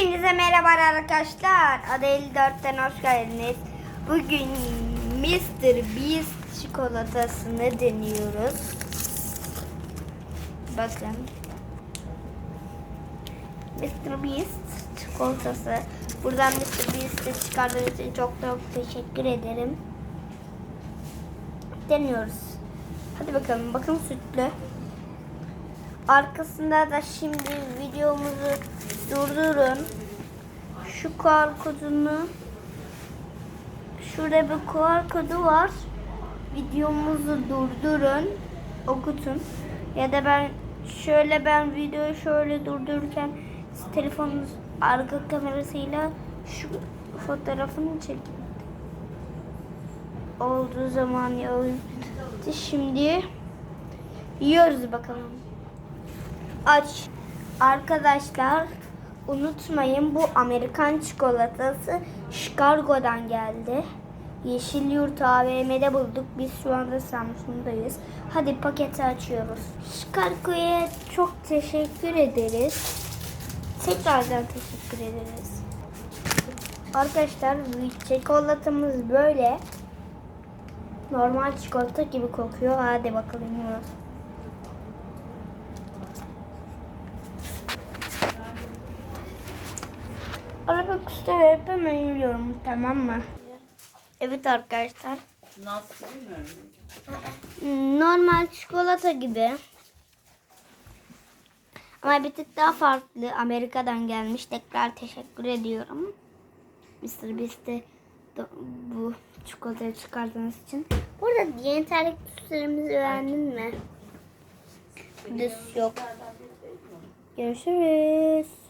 Hepinize merhaba arkadaşlar. Ada 54'ten hoş geldiniz. Bugün Mr. Beast çikolatasını deniyoruz. Bakın. Mr. Beast çikolatası. Buradan Mr. Beast'i çıkardığınız için çok çok teşekkür ederim. Deniyoruz. Hadi bakalım. Bakın sütlü. Arkasında da şimdi videomuzu durdurun. Şu QR kodunu şurada bir QR kodu var. Videomuzu durdurun. Okutun. Ya da ben şöyle ben videoyu şöyle durdururken telefonunuz arka kamerasıyla şu fotoğrafını çekin. Olduğu zaman ya şimdi yiyoruz bakalım aç. Arkadaşlar unutmayın bu Amerikan çikolatası Chicago'dan geldi. Yeşil Yurt AVM'de bulduk. Biz şu anda Samsun'dayız. Hadi paketi açıyoruz. Chicago'ya çok teşekkür ederiz. Tekrardan teşekkür ederiz. Arkadaşlar çikolatamız böyle. Normal çikolata gibi kokuyor. Hadi bakalım Araba kusta verip hemen yürüyorum tamam mı? Evet arkadaşlar. Nasıl bilmiyorum. Normal çikolata gibi. Ama bir tık daha farklı. Amerika'dan gelmiş. Tekrar teşekkür ediyorum. Mr. Beast'e bu çikolatayı çıkardığınız için. Bu arada yeni terlik süslerimizi beğendin mi? Düz yok. Görüşürüz.